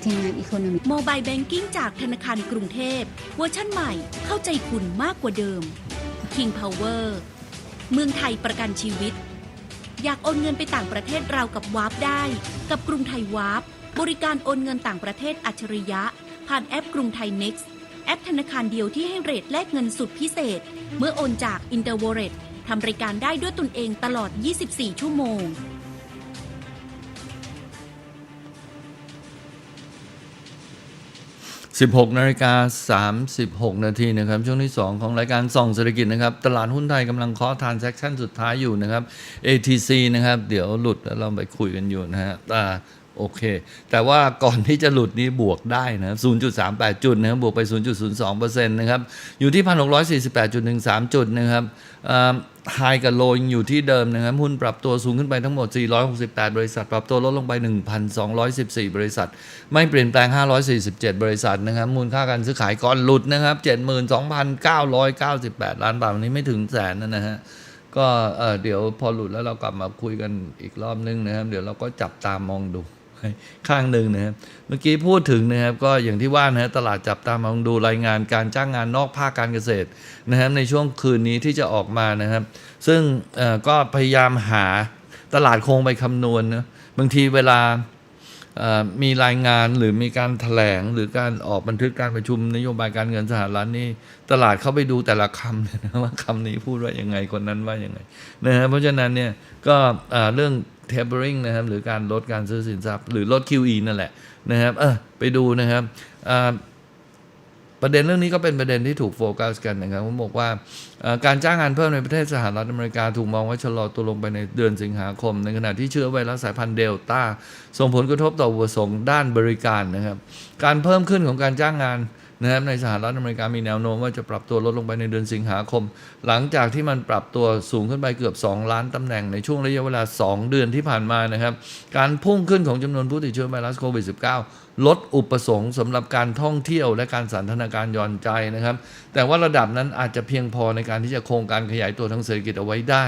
Platinum Economy โมบายแบงกิ้งจากธนาคารกรุงเทพ เวอร์ชั่นใหม่เข้าใจคุณมากกว่าเดิม King Power เมืองไทยประกันชีวิต อยากโอนเงินไปต่างประเทศเรากับวาร์ปได้ กับกรุงไทยวาร์ปบริการโอนเงินต่างประเทศอัจฉริยะ ผ่านแอปกรุงไทย Next แอปธนาคารเดียวที่ให้เรทแลกเงินสุดพิเศษ เมื่อโอนจาก i n t e r w a l l e t ทำรายการได้ด้วยตนเองตลอด 24 ชั่วโมง 16นาฬิกา36 นาทีนะครับ ช่วงที่ 2 ของรายการส่องเศรษฐกิจนะครับ ตลาดหุ้นไทยกำลังเคาะทานแซคชั่นสุดท้ายอยู่นะครับ ATC นะครับ เดี๋ยวหลุดแล้วเราไปคุยกันอยู่นะฮะอ่ โอเค แต่ว่าก่อนที่จะหลุดนี้บวกได้นะ 0.38 จุดนะครับ บวกไป 0.02%นะครับ อยู่ที่ 1,648.13 จุดนะครับไฮกับโลยังอยู่ที่เดิมนะครับ หุ้นปรับตัวสูงขึ้นไปทั้งหมด 468 บริษัท ปรับตัวลดลงไป 1,214 บริษัท ไม่เปลี่ยนแปลง 547 บริษัทนะครับ มูลค่าการซื้อขายก่อนหลุดนะครับ 72,998 ล้านบาทวันนี้ไม่ถึงแสนนะฮะก็เดี๋ยวพอหลุดแล้วเรากลับมาคุยกันอีกรอบนึงนะครับ เดี๋ยวเราก็จับตามองดู ข้างหนึ่งนะครับเมื่อกี้พูดถึงนะครับก็อย่างที่ว่านะฮะตลาดจับตามองดูรายงานการจ้างงานนอกภาคการเกษตรนะครับในช่วงคืนนี้ที่จะออกมานะครับ ซึ่งก็พยายามหาตลาดคงไปคำนวณนะบางทีเวลามีรายงานหรือมีการแถลงหรือการออกบันทึกการประชุมนโยบายการเงินสหรัฐนี่ตลาดเข้าไปดูแต่ละคำนะว่าคำนี้พูดว่ายังไงคนนั้นว่ายังไงนะฮะเพราะฉะนั้นเนี่ยก็เรื่อง tapering นะครับ หรือการลดการซื้อสินทรัพย์ หรือลด QE นั่นแหละนะครับเออไปดูนะครับประเด็นเรื่องนี้ก็เป็นประเด็นที่ถูกโฟกัสกันนะครับผมบอกว่าการจ้างงานเพิ่มในประเทศสหรัฐอเมริกาถูกมองว่าชะลอตัวลงไปในเดือนสิงหาคม ในขณะที่เชื้อไวรัสสายพันธุ์เดลต้าส่งผลกระทบต่ออุปสงค์ด้านบริการนะครับ การเพิ่มขึ้นของการจ้างงาน นะครับในสหรัฐอเมริกามีแนวโน้มว่าจะปรับตัวลดลงไปในเดือนสิงหาคม หลังจากที่มันปรับตัวสูงขึ้นไปเกือบ 2 ล้านตำแหน่งในช่วงระยะเวลา 2 เดือนที่ผ่านมานะครับ การพุ่งขึ้นของจำนวนผู้ติดเชื้อไวรัสโควิด -19 ลดอุปสงค์สำหรับการท่องเที่ยวและการสันทนาการย่อนใจนะครับ แต่ว่าระดับนั้นอาจจะเพียงพอในการที่จะคงการขยายตัวทางเศรษฐกิจเอาไว้ได้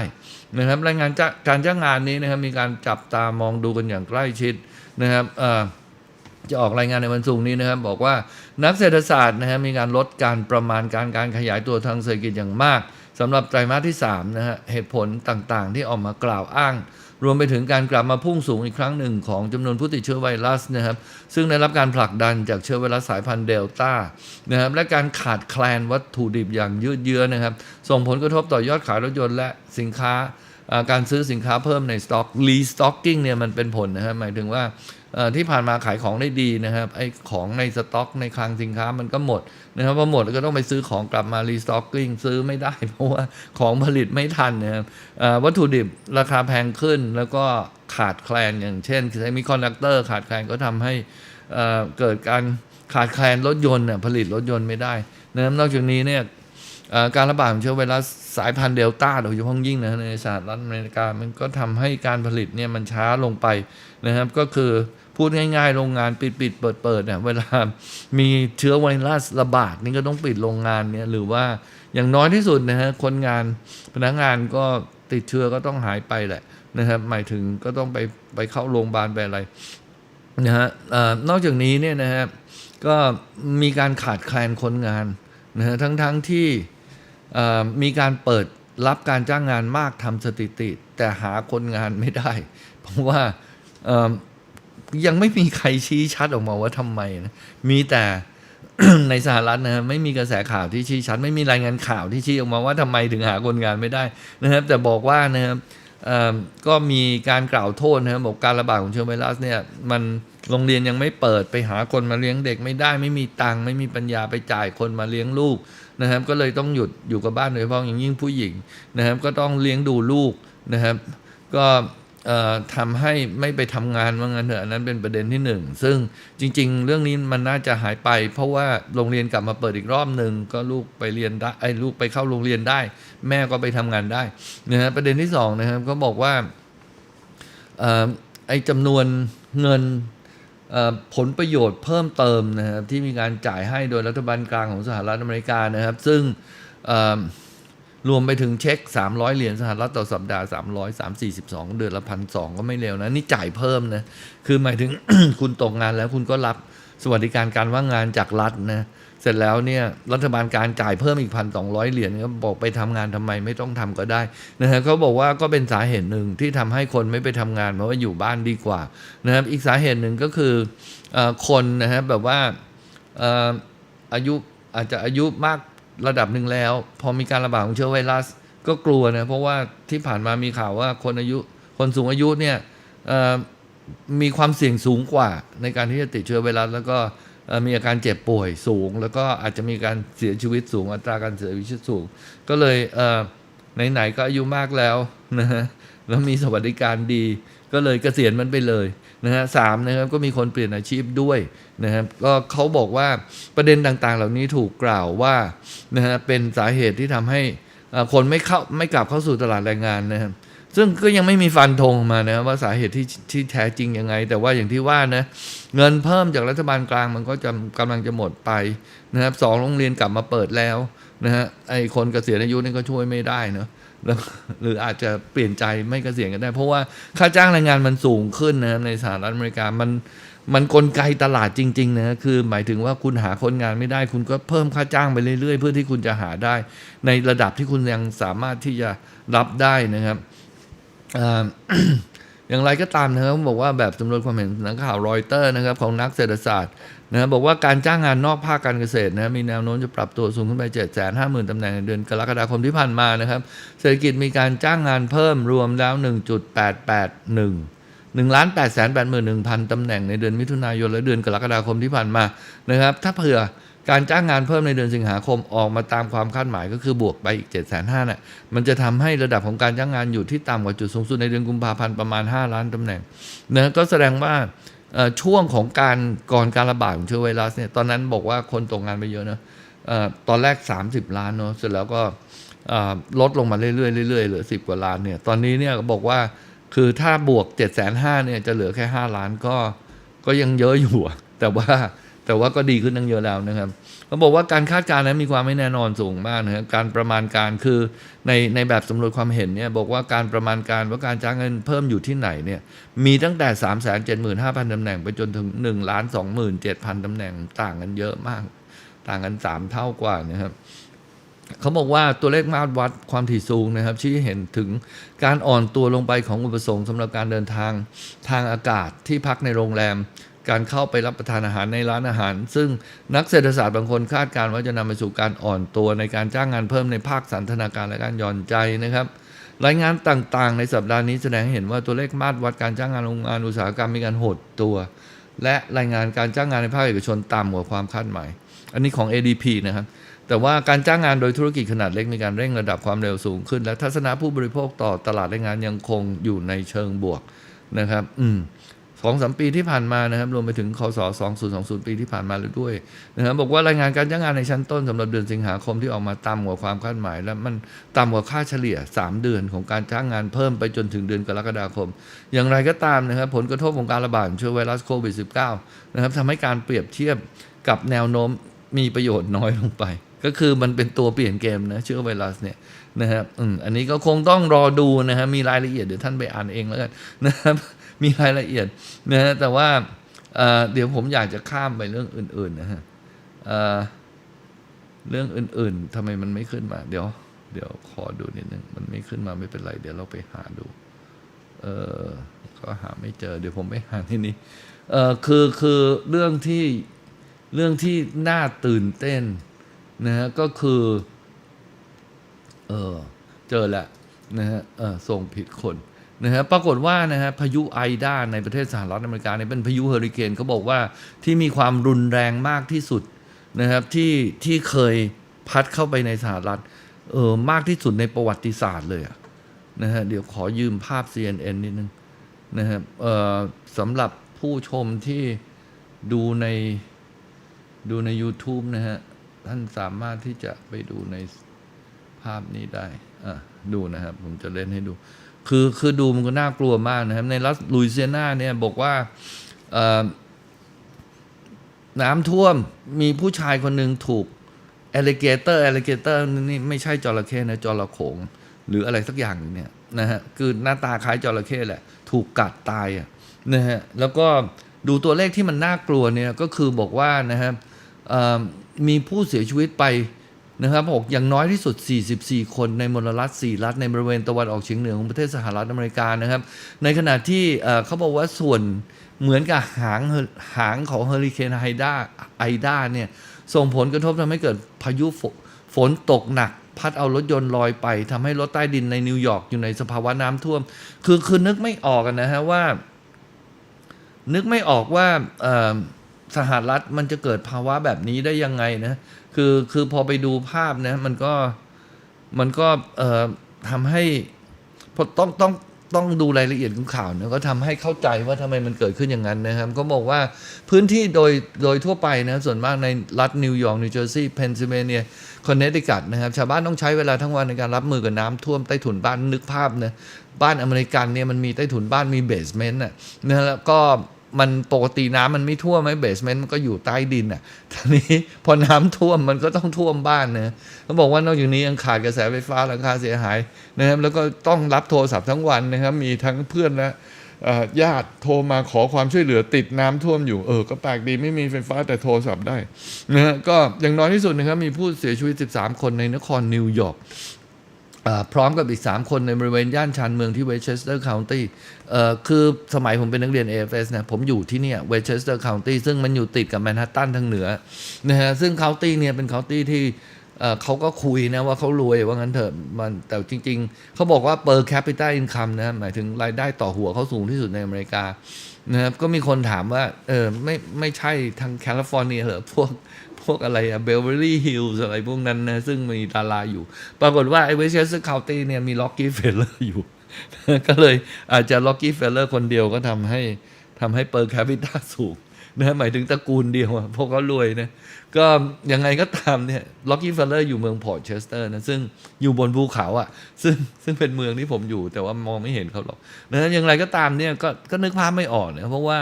นะครับรายงานการจ้างงานนี้นะครับมีการจับตามองดูกันอย่างใกล้ชิดนะครับเอ่อ จะออกรายงานในวันศุกร์นี้นะครับ บอกว่านักเศรษฐศาสตร์นะฮะมีการลดการประมาณการการขยายตัวทางเศรษฐกิจอย่างมากสำหรับไตรมาสที่3นะฮะเหตุผลต่างๆ ที่ออกมากล่าวอ้าง รวมไปถึงการกลับมาพุ่งสูงอีกครั้งหนึ่งของจำนวนผู้ติดเชื้อไวรัสนะครับ ซึ่งได้รับการผลักดันจากเชื้อไวรัสสายพันธุ์เดลต้านะครับและการขาดแคลนวัตถุดิบอย่างยืดเยื้อนะครับ ส่งผลกระทบต่อยอดขายรถยนต์และสินค้าอ่า การซื้อสินค้าเพิ่มในสต็อกรีสต็อกกิ้งเนี่ยมันเป็นผลนะครับหมายถึงว่าที่ผ่านมาขายของได้ดีนะครับไอ้ของในสต็อก ในคลังสินค้ามันก็หมดนะครับพอหมดก็ต้องไปซื้อของกลับมารีสต็อกกิ้งซื้อไม่ได้ เพราะว่าของผลิตไม่ทันนะครับวัตถุดิบราคาแพงขึ้นแล้วก็ขาดแคลนอย่างเช่นเซมิคอนดักเตอร์ขาดแคลนก็ทำให้เกิดการขาดแคลนรถยนต์ผลิตรถยนต์ไม่ได้นะครับนอกจากนี้เนี่ยการระบาดของเชื้อไวรัส สายพันธุ์เดลต้าโดยเฉพาะยิ่งนะในสหรัฐอเมริกา มันก็ทำให้การผลิตเนี่ยมันช้าลงไปนะครับ ก็คือพูดง่ายๆ โรงงานปิดปิดเปิดเปิดเนี่ยเวลามีเชื้อไวรัสระบาดนี่ก็ต้องปิดโรงงานเนี่ยหรือว่าอย่างน้อยที่สุดนะฮะคนงานพนักงานก็ติดเชื้อก็ต้องหายไปแหละนะครับ หมายถึงก็ต้องไปไปเข้าโรงพยาบาลไปอะไรนะฮะนอกจากนี้เนี่ยนะฮะก็มีการขาดแคลนคนงานนะฮะทั้งๆที่เอ่ มีการเปิดรับการจ้างงานมากทำสถิติ แต่หาคนงานไม่ได้ เพราะว่ายังไม่มีใครชี้ชัดออกมาว่าทำไมนะมีแต่ในสหรัฐนะฮะไม่มีกระแสข่าวที่ชี้ชัด ไม่มีรายงานข่าวที่ชี้ออกมาว่าทำไมถึงหาคนงานไม่ได้นะครับ แต่บอกว่านะครับก็มีการกล่าวโทษนะครับบอกการระบาดของเชื้อไวรัสเนี่ยมันโรงเรียนยังไม่เปิดไปหาคนมาเลี้ยงเด็กไม่ได้ ไม่มีตังค์ไม่มีปัญญาไปจ่ายคนมาเลี้ยงลูก นะครับ ก็เลยต้องหยุดอยู่กับบ้านโดยเฉพาะอย่างยิ่งผู้หญิงนะครับ ก็ต้องเลี้ยงดูลูกนะครับ ก็ทำให้ไม่ไปทำงานว่างั้นเถอะอันนั้นเป็นประเด็นที่หนึ่งซึ่งจริง ๆ เรื่องนี้มันน่าจะหายไป เพราะว่าโรงเรียนกลับมาเปิดอีกรอบหนึ่งก็ลูกไปเรียนได้ไอ้ลูกไปเข้าโรงเรียนได้ แม่ก็ไปทำงานได้นะฮะประเด็นที่สองนะครับก็บอกว่าไอ้จำนวนเงิน ผลประโยชน์เพิ่มเติมนะครับที่มีการจ่ายให้โดยรัฐบาลกลางของสหรัฐอเมริกานะครับ ซึ่งรวมไปถึงเช็ค 300 เหรียญสหรัฐต่อสัปดาห์ 300 342 เดือนละพันสก็ไม่เร็วนะ นี่จ่ายเพิ่มนะ คือหมายถึง คุณตกงานแล้วคุณก็รับสวัสดิการการว่างงานจากรัฐนะ เสร็จแล้วเนี่ยรัฐบาลการจ่ายเพิ่มอีกพันสองร้อยเหรียญก็บอกไปทำงานทำไมไม่ต้องทำก็ได้นะฮะเขาบอกว่าก็เป็นสาเหตุหนึ่งที่ทำให้คนไม่ไปทำงานเพราะว่าอยู่บ้านดีกว่านะครับอีกสาเหตุหนึ่งก็คืออคนนะฮะแบบว่าเอ่อายุอาจจะอายุมากระดับหนึ่งแล้ว พอมีการระบาดของเชื้อไวรัสก็กลัวนะเพราะว่าที่ผ่านมามีข่าวว่าคนอายุคนสูงอายุเนี่ยมีความเสี่ยงสูงกว่าในการที่จะติดเชื้อไวรัสแล้วก็ มีอาการเจ็บป่วยสูง แล้วก็อาจจะมีการเสียชีวิตสูง อัตราการเสียชีวิตสูง ก็เลยเไหนๆก็อายุมากแล้วนะฮะแล้วมีสวัสดิการดีก็เลยเกษียณมันไปเลยนะฮะสามนะครับก็มีคนเปลี่ยนอาชีพด้วยนะครับก็เขาบอกว่าประเด็นต่างๆ เหล่านี้ถูกกล่าวว่านะฮะเป็นสาเหตุที่ทำให้คนไม่เข้าไม่กลับเข้าสู่ตลาดแรงงานนะครับ ซึ่งก็ยังไม่มีฟันธงมานะว่าสาเหตุที่ที่แท้จริงยังไง แต่ว่าอย่างที่ว่านะเงินเพิ่มจากรัฐบาลกลางมันก็จะกำลังจะหมดไปนะครับสองโรงเรียนกลับมาเปิดแล้วนะฮะไอคนเกษียณอายุนี่ก็ช่วยไม่ได้เนอะหรืออาจจะเปลี่ยนใจไม่เกษียณกันได้ เพราะว่าค่าจ้างแรงงานมันสูงขึ้นนะครับในสหรัฐอเมริกามันมันกลไกตลาดจริงๆนะคือหมายถึงว่าคุณหาคนงานไม่ได้ คุณก็เพิ่มค่าจ้างไปเรื่อยๆ เพื่อที่คุณจะหาได้ ในระดับที่คุณยังสามารถที่จะรับได้นะครับ อย่างไรก็ตามนะครับบอกว่าแบบสำรวจความเห็นนักข่าวรอยเตอร์นะครับของนักเศรษฐศาสตร์นะครับบอกว่าการจ้างงานนอกภาคการเกษตรนะมีแนวโน้มจะปรับตัวสูงขึ้นไป 7 5 0 0 0 0ตำแหน่งในเดือนกรกฎาคมที่ผ่านมานะครับ เศรษฐกิจมีการจ้างงานเพิ่มรวมแล้ว 1.881 1ล้าน8 8 1 0 0 0ตำแหน่งในเดือนมิถุนายนและเดือนกรกฎาคมที่ผ่านมานะครับ ถ้าเผื่อ การจ้างงานเพิ่มในเดือนสิงหาคมออกมาตามความคาดหมายก็คือบวกไปอีก7 5 0 0 0น่ะมันจะทำให้ระดับของการจ้างงานอยู่ที่ต่ำกว่าจุดสูงสุดในเดือนกุมภาพันธ์ประมาณ 5 ล้านตำแหน่งนะก็แสดงว่าช่วงของการก่อนการระบาดของเชื้อไวรัสเนี่ยตอนนั้นบอกว่าคนตกงานไปเยอะนะเอ่อตอนแรก 30 ล้านเนาะเสร็จแล้วก็ลดลงมาเรื่อยๆเรื่อยๆเหลือ 10 กว่าล้านเนี่ยตอนนี้เนี่ยบอกว่าคือถ้าบวก7จ็ดแสนห้าเนี่ยจะเหลือแค่ 5 ล้านก็ก็ยังเยอะอยู่แต่ว่า แต่ว่าก็ดีขึ้นตั้งเยอะแล้วนะครับเขาบอกว่าการคาดการณ์นั้นมีความไม่แน่นอนสูงมากนะครับการประมาณการคือในในแบบสำรวจความเห็นเนี่ยบอกว่าการประมาณการว่าการจ้างเงินเพิ่มอยู่ที่ไหนเนี่ยมีตั้งแต่ 3 7 5 0 0 0ตำแหน่งไปจนถึง1ล้าน27,000ตำแหน่งต่างกันเยอะมาก ต่างกัน 3 เท่ากว่านะครับเขาบอกว่าตัวเลขมาตรวัดความถี่สูงนะครับ ชี้เห็นถึงการอ่อนตัวลงไปของอุปสงค์สำหรับการเดินทางทางอากาศที่พักในโรงแรม การเข้าไปรับประทานอาหารในร้านอาหาร ซึ่งนักเศรษฐศาสตร์บางคนคาดการณ์ว่าจะนำไปสู่การอ่อนตัวในการจ้างงานเพิ่มในภาคสันทนาการและการหย่อนใจนะครับ รายงานต่างๆ ในสัปดาห์นี้แสดงให้เห็นว่าตัวเลขมาตรวัดการจ้างงานโรงงานอุตสาหกรรมมีการหดตัว และรายงานการจ้างงานในภาคเอกชนต่ำกว่าความคาดหมาย อันนี้ของ ADP นะครับแต่ว่าการจ้างงานโดยธุรกิจขนาดเล็กมีการเร่งระดับความเร็วสูงขึ้น และทัศนะผู้บริโภคต่อตลาดแรงงานยังคงอยู่ในเชิงบวกนะครับ อืม สองสามปีที่ผ่านมานะครับรวมไปถึงคศ2020 ปีที่ผ่านมาแล้วด้วยนะครับบอกว่ารายงานการจ้างงานในชั้นต้นสำหรับเดือนสิงหาคมที่ออกมาต่ำกว่าความคาดหมาย และมันต่ำกว่าค่าเฉลี่ย 3 เดือนของการจ้างงานเพิ่มไปจนถึงเดือนกรกฎาคม อย่างไรก็ตามนะครับผลกระทบของการระบาดเชื้อไวรัสโควิด -19 นะครับทำให้การเปรียบเทียบกับแนวโน้มมีประโยชน์น้อยลงไป ก็คือมันเป็นตัวเปลี่ยนเกมนะเชื้อไวรัสเนี่ยนะครับอันนี้ก็คงต้องรอดูนะฮะมีรายละเอียดเดี๋ยวท่านไปอ่านเองแล้วกันนะครับ มีรายละเอียดนะฮะแต่ว่าเดี๋ยวผมอยากจะข้ามไปเรื่องอื่น ๆ นะฮะเรื่องอื่น ๆทำไมมันไม่ขึ้นมา เดี๋ยว เดี๋ยวขอดูนิดนึง มันไม่ขึ้นมาไม่เป็นไร เดี๋ยวเราไปหาดู เออก็หาไม่เจอ เดี๋ยวผมไปหาที่นี่เออคือคือเรื่องที่เรื่องที่น่าตื่นเต้นนะฮะก็คือ เออเจอแล้วนะฮะเออส่งผิดคน นะฮะปรากฏว่านะฮะพายุไอด้าในประเทศสหรัฐอเมริกาเนี่ยเป็นพายุเฮอริเคนเขาบอกว่าที่มีความรุนแรงมากที่สุดนะครับที่ที่เคยพัดเข้าไปในสหรัฐเออมากที่สุดในประวัติศาสตร์เลยะนะฮะเดี๋ยวขอยืมภาพ CNN นิดนึงนะครับเอ่อสำหรับผู้ชมที่ดูในดูใน YouTube นะฮะ ท่านสามารถที่จะไปดูในภาพนี้ได้ อะ ดูนะครับ ผมจะเล่นให้ดู คือคือดูมันก็น่ากลัวมากนะครับ ในรัฐลุยเซียนาเนี่ยบอกว่าน้ำท่วมมีผู้ชายคนหนึ่งถูก a l l i g a t o r a l l i g a t o r นี่ไม่ใช่จระเข้นะจระโขง หรืออะไรสักอย่างเนี่ยนะฮะคือหน้าตาคล้ายจระเข้แหละ ถูกกัดตายอะนะฮะแล้วก็ดูตัวเลขที่มันน่ากลัวเนี่ยก็คือบอกว่านะครับมีผู้เสียชีวิตไป นะครับบอกอย่างน้อยที่สุด 44 คนในมลรัฐ 4 รัฐในบริเวณตะวันออกเฉียงเหนือของประเทศสหรัฐอเมริกานะครับ ในขณะที่เขาบอกว่าส่วนเหมือนกับหางหางของเฮอริเคนไฮด้าไอด้าเนี่ยส่งผลกระทบทำให้เกิดพายุฝฝนตกหนัก พัดเอารถยนต์ลอยไปทำให้รถใต้ดินในนิวยอร์กอยู่ในสภาวะน้ำท่วม คือคือนึกไม่ออกกันนะฮะว่า นึกไม่ออกว่าสหรัฐมันจะเกิดภาวะแบบนี้ได้ยังไงนะ คือคือพอไปดูภาพนะมันก็มันก็เอ่อทำให้พอต้องต้องต้องดูรายละเอียดของข่าวนะก็ทำให้เข้าใจว่าทำไมมันเกิดขึ้นอย่างนั้นนะครับ ก็บอกว่าพื้นที่โดยโดยทั่วไปนะส่วนมากในรัฐนิวยอร์กนิวเจอร์ซีย์เพนซิลเวเนียคอนเนติคัตนะครับ ชาวบ้านต้องใช้เวลาทั้งวันในการรับมือกับน้ำท่วมใต้ถุนบ้านนึกภาพนะบ้านอเมริกันเนี่ยมันมีใต้ถุนบ้านมีเบสเมนต์นะนะแล้วก็ มันปกติน้ำมันไม่ท่วมไหมเบสเมนต์มันก็อยู่ใต้ดินอะทีนี้พอน้ำท่วมมันก็ต้องท่วมบ้านนะเขาบอกว่านอกจากนี้ยังขาดกระแสไฟฟ้าหลังคาเสียหายนะครับ แล้วก็ต้องรับโทรศัพท์ทั้งวันนะครับ มีทั้งเพื่อนและญาติโทรมาขอความช่วยเหลือติดน้ำท่วมอยู่เออก็แปลกดีไม่มีไฟฟ้าแต่โทรศัพท์ได้นะฮะก็อย่างน้อยที่สุดนะครับมีผู้เสียชีวิต 13 คนในนครนิวยอร์ก พร้อมกับอีก 3 คนในบริเวณย่านชานเมืองที่เวสเชสเตอร์คาวน์ตี้คือสมัยผมเป็นนักเรียน AFS นะผมอยู่ที่เนี่ยเวสเชสเตอร์คาวน์ตี้ซึ่งมันอยู่ติดกับแมนฮัตตันทางเหนือนะฮะซึ่งคาวน์ตี้เนี่ยเป็นคาวน์ตี้ที่เขาก็คุยนะว่าเขารวยว่างั้นเถอะมันแต่จริง ๆ เขาบอกว่า per capita income นะหมายถึงรายได้ต่อหัวเขาสูงที่สุดในอเมริกา นะครับก็มีคนถามว่าเออไม่ไม่ใช่ทางแคลิฟอร์เนียเหรอพวกพวกอะไรอะเบลเวอรี่ฮิลส์อะไรพวกนั้นนะ ซึ่งมีดาราอยู่ ปรากฏว่าไอเวสเชสเตอร์คาวตี้เนี่ยมีล็อกกี้เฟลเลอร์อยู่ ก็เลยอาจจะล็อกกี้เฟลเลอร์คนเดียวก็ทำให้ทำให้เปอร์แคปิตาสูง นะหมายถึงตระกูลเดียวพวกเขารวยนะก็ยังไงก็ตามเนี่ยล็อกกี้เฟลเลอร์อยู่เมืองพอร์ตเชสเตอร์นะซึ่งอยู่บนภูเขาอะซึ่งซึ่งเป็นเมืองที่ผมอยู่ แต่ว่ามองไม่เห็นเขาหรอกนะอย่างไรก็ตามเนี่ยก็ก็นึกภาพไม่ออกนะเพราะว่า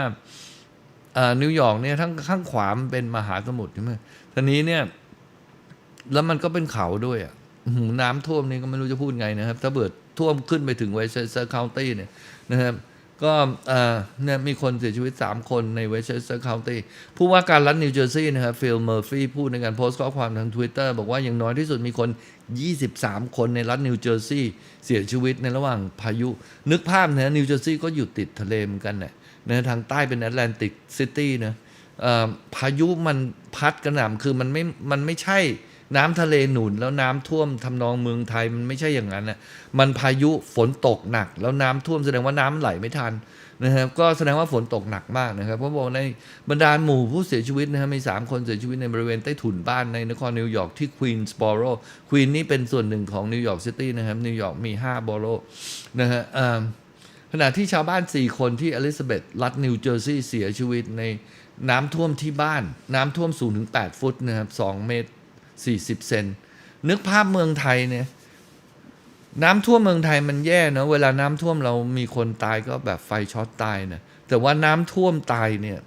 อ่านิวยอร์กเนี่ยทั้งข้างขวามเป็นมหาสมุทรใช่ไหมทีนี้เนี่ยแล้วมันก็เป็นเขาด้วยอะอื้อหือน้ำท่วมนี่ก็ไม่รู้จะพูดไงนะครับ ถ้าเบิดท่วมขึ้นไปถึงเวสเชสเตอร์คาน์ตี้เนี่ยนะครับ ก็เนี่ยมีคนเสียชีวิต 3 คนในเวสเชสเตอร์คานตี้ผู้ว่าการรัฐนิวเจอร์ซีย์นะครับฟิลเมอร์ฟี่พูดในการโพสต์ข้อความทาง Twitter บอกว่าอย่างน้อยที่สุดมีคน 23 คนในรัฐนิวเจอร์ซีย์เสียชีวิตในระหว่างพายุ นึกภาพนะนิวเจอร์ซีย์ก็อยู่ติดทะเลเหมือนกันเนี่ยนะทางใต้เป็นแอตแลนติกซิตี้นะเอ่อพายุมันพัดกระหน่ำคือมันไม่มันไม่ใช่ น้ำทะเลหนุนแล้วน้ำท่วมทำนองเมืองไทยมันไม่ใช่อย่างนั้นนะมันพายุฝนตกหนัก แล้วน้ำท่วมแสดงว่าน้ำไหลไม่ทันนะครับก็แสดงว่าฝนตกหนักมากนะครับ เพราะบอกในบรรดาหมู่ผู้เสียชีวิตนะครับมี 3 คนเสียชีวิตในบริเวณใต้ถุนบ้านในนครนิวยอร์กที่ควีนส์บอโรควีนนี่เป็นส่วนหนึ่งของนิวยอร์กซิตี้นะครับนิวยอร์กมี 5 บอโรนะฮะขณะที่ชาวบ้าน 4 คนที่อลิซาเบธรัฐนิวเจอร์ซีย์เสียชีวิตในน้ำท่วมที่บ้าน น้ำท่วมสูงถึง 8 ฟุตนะครับ2เมตร 40 เซน นึกภาพเมืองไทยเนี่ย น้ำท่วมเมืองไทยมันแย่เนาะเวลาน้ำท่วมเรามีคนตายก็แบบไฟช็อตตายนะแต่ว่าน้ำท่วมตายเนี่ย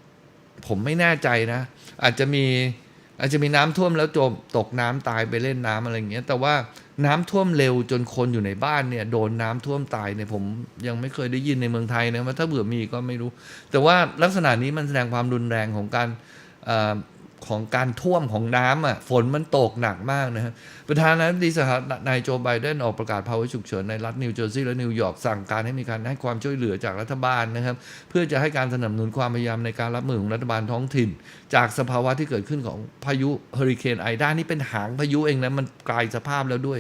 ผมไม่แน่ใจนะ อาจจะมีอาจจะมีน้ำท่วมแล้วจมตกน้ำตายไปเล่นน้ำอะไรอย่างเงี้ย แต่ว่าน้ำท่วมเร็วจนคนอยู่ในบ้านเนี่ย โดนน้ำท่วมตายเนี่ยผมยังไม่เคยได้ยินในเมืองไทยนะว่าถ้าเบื่อมีก็ไม่รู้ แต่ว่าลักษณะนี้มันแสดงความรุนแรงของการ ของการท่วมของน้ำอะฝนมันตกหนักมากนะครับประธานาธิบดีสหรัฐนายโจไบเดนออกประกาศภาวะฉุกเฉินในรัฐนิวเจอร์ซีย์และนิวยอร์กสั่งการให้มีการให้ความช่วยเหลือจากรัฐบาลนะครับ เพื่อจะให้การสนับสนุนความพยายามในการรับมือของรัฐบาลท้องถิ่น จากสภาวะที่เกิดขึ้นของพายุเฮอริเคนไอด้านี่เป็นหางพายุเองนะมันกลายสภาพแล้วด้วย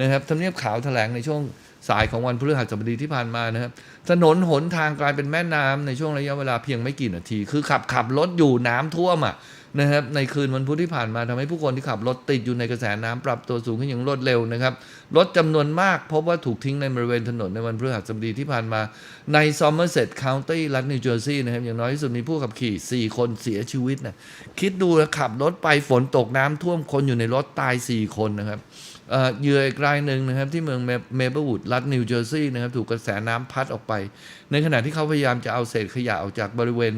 นะครับทำเนียบขาวแถลงในช่วงสายของวันพฤหัสบดีที่ผ่านมานะครับ ถนนหนทางกลายเป็นแม่น้ำในช่วงระยะเวลาเพียงไม่กี่นาที คือขับขับรถอยู่น้ำท่วมอะ นะครับในคืนวันพุธที่ผ่านมาทำให้ผู้คนที่ขับรถติดอยู่ในกระแสน้ำปรับตัวสูงขึ้นอย่างรวดเร็วนะครับรถจำนวนมากพบว่าถูกทิ้งในบริเวณถนนในวันพฤหัสบดีที่ผ่านมาในซอมเมอร์เซตคาวน์ตี้รัฐนิวเจอร์ซีย์นะครับอย่างน้อยที่สุดมีผู้ขับขี่ 4 คนเสียชีวิตนะคิดดูนะขับรถไปฝนตกน้ำท่วมคนอยู่ในรถตาย 4 คนนะครับเอ่อเหยื่ออีกรายหนึ่งนะครับที่เมืองเมเบิลวูดรัฐนิวเจอร์ซีย์นะครับถูกกระแสน้ำพัดออกไป ในขณะที่เขาพยายามจะเอาเศษขยะออกจากบริเวณ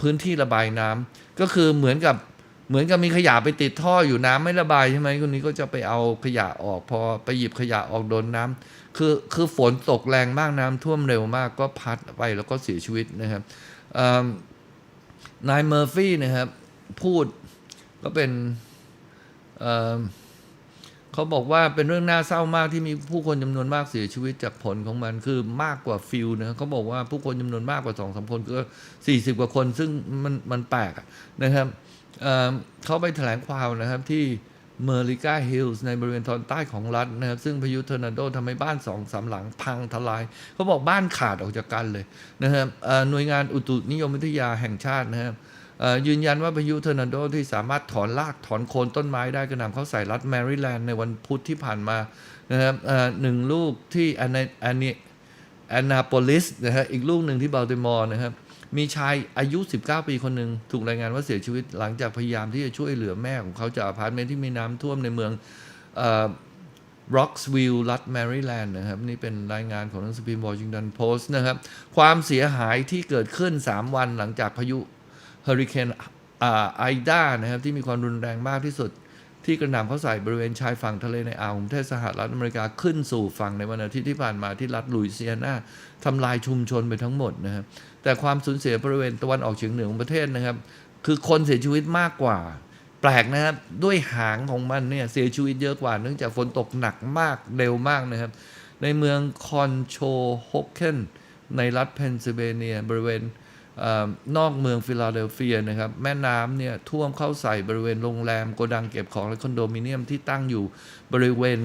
พื้นที่ระบายน้ำก็คือเหมือนกับเหมือนกับมีขยะไปติดท่ออยู่น้ำไม่ระบายใช่ไหมคนนี้ก็จะไปเอาขยะออก พอไปหยิบขยะออกโดนน้ำคือคือฝนตกแรงมากน้ำท่วมเร็วมากก็พัดไปแล้วก็เสียชีวิตนะครับนายเมอร์ฟี่นะครับพูดก็เป็น เขาบอกว่าเป็นเรื่องน่าเศร้ามากที่มีผู้คนจำนวนมากเสียชีวิตจากผลของมันคือมากกว่าฟิลนะเขาบอกว่าผู้คนจำนวนมากกว่าสองสามคนก็สี่สิบกว่าคน ซึ่งมันมันแปลกนะครับเเขาไปแถลงความนะครับที่เมอริกาฮิลส์ในบริเวณตอนใต้ของรัฐนะครับ ซึ่งพายุทอร์นาโดทำให้บ้านสองสามหลังพังทลาย เขาบอกบ้านขาดออกจากกันเลยนะครับหน่วยงานอุตุนิยมวิทยาแห่งชาตินะครับเยืนยันว่าพายุเทอร์นาโดที่สามารถถอนรากถอนโคนต้นไม้ได้กระหน่ำเข้าใส่รัฐแมริแลนด์ในวันพุธที่ผ่านมานะครับหนึ่งลูกที่อันนี้แอนนาโปลิสนะฮะอีกลูกหนึ่งที่บัลติมอร์นะครับมีชายอายุ 19 ปีคนหนึ่งถูกรายงานว่าเสียชีวิตหลังจากพยายามที่จะช่วยเหลือแม่ของเขาจากอพาร์ตเมนต์ที่มีน้ำท่วมในเมืองร็อกส์วิลล์รัฐแมริแลนด์นะครับ นี่เป็นรายงานของหนังสือพิมพ์วอชิงตันโพสต์นะครับ ความเสียหายที่เกิดขึ้น 3 วันหลังจากพายุ เฮอริเคนไอด้านะครับที่มีความรุนแรงมากที่สุด ที่กระหน่ำเขาใส่บริเวณชายฝั่งทะเลในอ่าวของประเทศสหรัฐอเมริกาขึ้นสู่ฝั่งในวันอาทิตย์ที่ผ่านมาที่รัฐลุยเซียนาทำลายชุมชนไปทั้งหมดนะครับแต่ความสูญเสียบริเวณตะวันออกเฉียงเหนือของประเทศนะครับ คือคนเสียชีวิตมากกว่า แปลกนะครับด้วยหางของมันเนี่ยเสียชีวิตเยอะกว่าเนื่องจากฝนตกหนักมากเร็วมากนะครับ ในเมืองคอนโชฮกเคนในรัฐเพนซิลเวเนีย บริเวณ นอกเมืองฟิลาเดลเฟียนะครับ แม่น้ำเนี่ยท่วมเข้าใส่บริเวณโรงแรมโกดังเก็บของและคอนโดมิเนียมที่ตั้งอยู่บริเวณ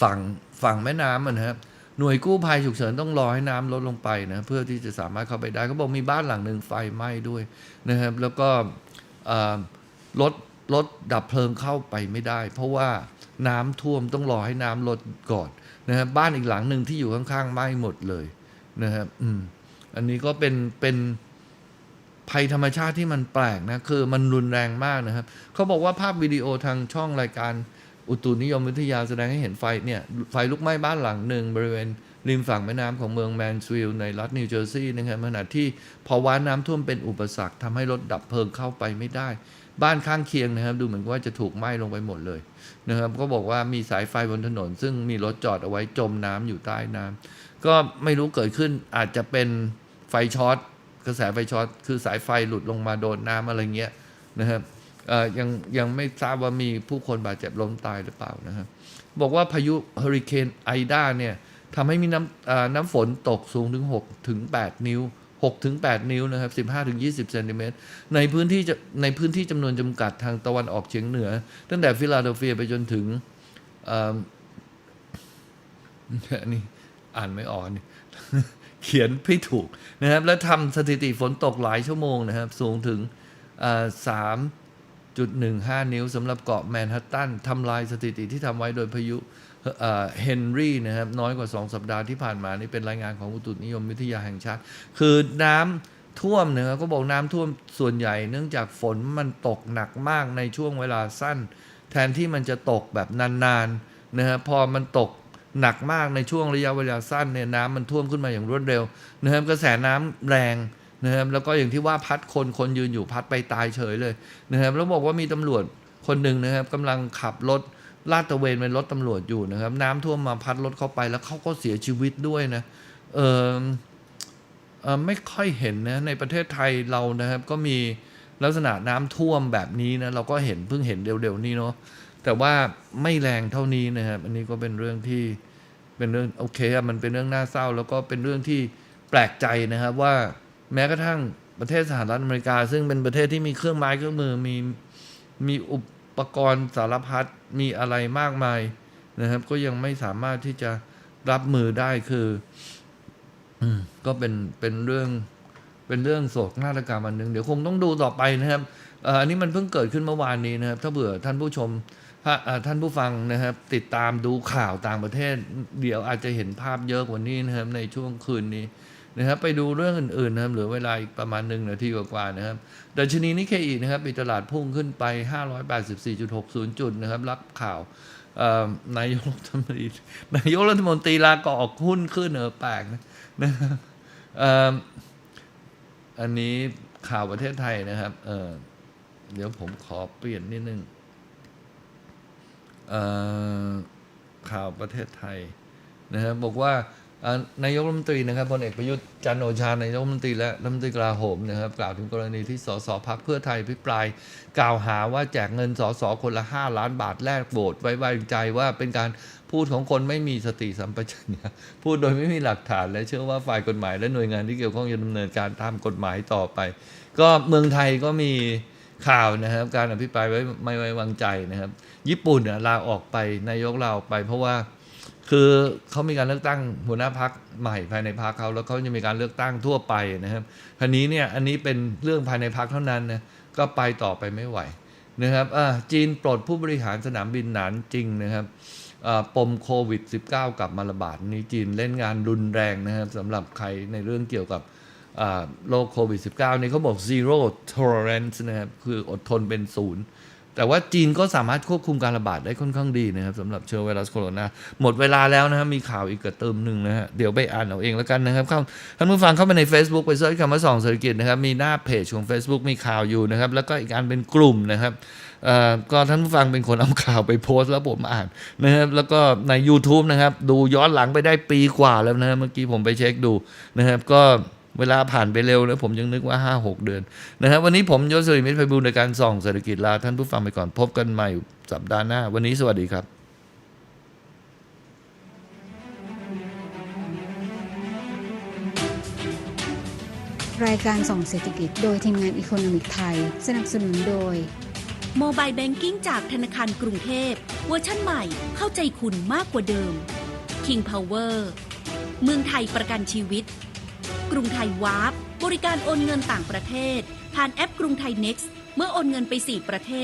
ฝั่งฝั่งแม่น้ำนะครับหน่วยกู้ภัยฉุกเฉินต้องรอให้น้ำลดลงไปนะเพื่อที่จะสามารถเข้าไปได้เขาบอกมีบ้านหลังหนึ่งไฟไหม้ด้วยนะครับ แล้วก็รถรถดับเพลิงเข้าไปไม่ได้ เพราะว่าน้ำท่วมต้องรอให้น้ำลดก่อนนะครับบ้านอีกหลังหนึ่งที่อยู่ข้างๆไหม้หมดเลยนะครับอืม อันนี้ก็เป็นเป็นภัยธรรมชาติที่มันแปลกนะคือมันรุนแรงมากนะครับเขาบอกว่าภาพวิดีโอทางช่องรายการอุตุนิยมวิทยาแสดงให้เห็นไฟเนี่ยไฟลุกไหม้บ้านหลังหนึ่งบริเวณริมฝั่งแม่น้ำของเมืองแมนสวิลในรัฐนิวเจอร์ซีย์นะครับขณะที่ภาวะน้ำท่วมเป็นอุปสรรคทำให้รถดับเพลิงเข้าไปไม่ได้ บ้านข้างเคียงนะครับ ดูเหมือนว่าจะถูกไหม้ลงไปหมดเลยนะครับ ก็บอกว่ามีสายไฟบนถนน ซึ่งมีรถจอดเอาไว้จมน้ำอยู่ใต้น้ำก็ไม่รู้เกิดขึ้นอาจจะเป็น ไฟช็อตกระแสไฟช็อตคือสายไฟหลุดลงมาโดนน้ำอะไรเงี้ยนะครับยังยังไม่ทราบว่ามีผู้คนบาดเจ็บล้มตายหรือเปล่านะครับบอกว่าพายุเฮอริเคนไอดาเนี่ยทำให้มีน้ำน้ำฝนตกสูงถึง6ถึง8นิ้ว6ถึง8นิ้วนะครับ15ถึง20เซนติเมตรในพื้นที่ในพื้นที่จำนวนจำกัดทางตะวันออกเฉียงเหนือ ตั้งแต่ฟิลาเดลเฟียไปจนถึงอันนี่อ่านไม่ออกนี่ เขียนไม่ถูกนะครับ แล้วทำสถิติฝนตกหลายชั่วโมงนะครับ สูงถึงสามจุดหนึ่งห้านิ้วสำหรับเกาะแมนฮัตตันทำลายสถิติที่ทำไว้โดยพายุเฮนรี่นะครับ น้อยกว่า 2 สัปดาห์ที่ผ่านมา นี่เป็นรายงานของอุตุนิยมวิทยาแห่งชาติ คือน้ำท่วมนะครับก็บอกน้ำท่วมส่วนใหญ่ เนื่องจากฝนมันตกหนักมากในช่วงเวลาสั้น แทนที่มันจะตกแบบนานๆนะครับพอมันตก หนักมากในช่วงระยะเวลาสั้นเนี่ยน้ำมันท่วมขึ้นมาอย่างรวดเร็วนะครับกระแสน้ำแรงนะครับแล้วก็อย่างที่ว่าพัดคนคนยืนอยู่พัดไปตายเฉยเลยนะครับแล้วบอกว่ามีตำรวจคนหนึ่งนะครับกำลังขับรถลาดตระเวนเป็นรถตำรวจอยู่นะครับ น้ำท่วมมาพัดรถเข้าไปแล้วเขาก็เสียชีวิตด้วยนะเออเออไม่ค่อยเห็นนะในประเทศไทยเรานะครับ ก็มีลักษณะน้ำท่วมแบบนี้นะเราก็เห็นเพิ่งเห็นเร็วๆนี้เนาะ แต่ว่าไม่แรงเท่านี้นะครับอันนี้ก็เป็นเรื่องที่เป็นเรื่องโอเคอะมันเป็นเรื่องน่าเศร้า แล้วก็เป็นเรื่องที่แปลกใจนะครับว่าแม้กระทั่งประเทศสหรัฐอเมริกา ซึ่งเป็นประเทศที่มีเครื่องไม้เครื่องมือมีมีอุปกรณ์สารพัดมีอะไรมากมายนะครับ ก็ยังไม่สามารถที่จะรับมือได้คือก็เป็นเป็นเรื่องเป็นเรื่องโศกนาฏกรรมอันหนึ่งเดี๋ยวคงต้องดูต่อไปนะครับอันนี้มันเพิ่งเกิดขึ้นเมื่อวานนี้นะครับ ถ้าเผื่อท่านผู้ชม ท่านผู้ฟังนะครับ ติดตามดูข่าวต่างประเทศ เดี๋ยวอาจจะเห็นภาพเยอะกว่านี้นะครับในช่วงคืนนี้นะครับไปดูเรื่องอื่นๆนะครับเหลือเวลาอีกประมาณหนึ่งนาทีกว่าๆนะครับดัชนีนิเคอีนะครับปิดตลาดพุ่งขึ้นไป 584.60 จุดนะครับ รับข่าวนายกรัฐมนตรีนายกรัฐมนตรีลาก็ออกหุ้นขึ้นเออแปลกนะนะครับอันนี้ข่าวประเทศไทยนะครับเเดี๋ยวผมขอเปลี่ยนนิดนึง ข่าวประเทศไทยนะครับบอกว่านายกรัฐมนตรีนะครับพลเอกประยุทธ์จันโอชานายกรัฐมนตรีและรัฐมนตรีกลาโหมนะครับกล่าวถึงกรณีที่สสพักเพื่อไทยพิปราย กล่าวหาว่าแจกเงินสสคนละ 5 ล้านบาทแลกโหวตไว้วางใจว่าเป็นการพูดของคนไม่มีสติสัมปชัญญะพูดโดยไม่มีหลักฐาน และเชื่อว่าฝ่ายกฎหมายและหน่วยงานที่เกี่ยวข้องจะดำเนินการตามกฎหมายต่อไป ก็เมืองไทยก็มี ข่าวนะครับ การอภิปรายไว้ไม่ไว้วางใจนะครับ ญี่ปุ่นเนี่ยลาออกไปนายกลาออกไป เพราะว่าคือเขามีการเลือกตั้งหัวหน้าพักใหม่ภายในพักเขาแล้วเขาจะมีการเลือกตั้งทั่วไปนะครับทีนี้เนี่ยอันนี้เป็นเรื่องภายในพักเท่านั้นนะก็ไปต่อไปไม่ไหวนะครับอ่าจีนปลดผู้บริหารสนามบินหนานจริงนะครับปมโควิด -19 กลับมาระบาดนี้จีนเล่นงานรุนแรงนะครับสำหรับใครในเรื่องเกี่ยวกับ โรคโควิด -19 นี่เขาบอก zero tolerance นะครับ คืออดทนเป็นศูนย์ แต่ว่าจีนก็สามารถควบคุมการระบาดได้ค่อนข้างดีนะครับสำหรับเชื้อไวรัสโคโรนาหมดเวลาแล้วนะครับ มีข่าวอีกกระเติมหนึ่งนะฮะ เดี๋ยวไปอ่านเอาเองแล้วกันนะครับท่านผู้ฟังเข้าไปใน Facebook ไปเสิร์ชคำว่าสองเศรษฐกิจนะครับ มีหน้าเพจของ Facebook มีข่าวอยู่นะครับ แล้วก็อีกอันเป็นกลุ่มนะครับก็ท่านผู้ฟังเป็นคนเอาข่าวไปโพสต์แล้วผมอ่านนะครับแล้วก็ใน YouTube นะครับ ดูย้อนหลังไปได้ปีกว่าแล้วนะครับเมื่อกี้ผมไปเช็คดูนะครับก็ เวลาผ่านไปเร็วนะผมยังนึกว่า 5-6 เดือนนะครับวันนี้ผมยศสุริมิตรไพบูลย์ในการส่องเศรษฐกิจลาท่านผู้ฟังไปก่อนพบกันใหม่สัปดาห์หน้า วันนี้สวัสดีครับรายการส่องเศรษฐกิจโดยทีมงานอีโคโนมิกไทย สนับสนุนโดยโมบายแบงกิ้งจากธนาคารกรุงเทพเวอร์ชั่นใหม่เข้าใจคุณมากกว่าเดิม King Power เมืองไทยประกันชีวิต กรุงไทยวาร์ปบริการโอนเงินต่างประเทศ ผ่านแอปกรุงไทย Next เมื่อโอนเงินไป 4 ประเทศ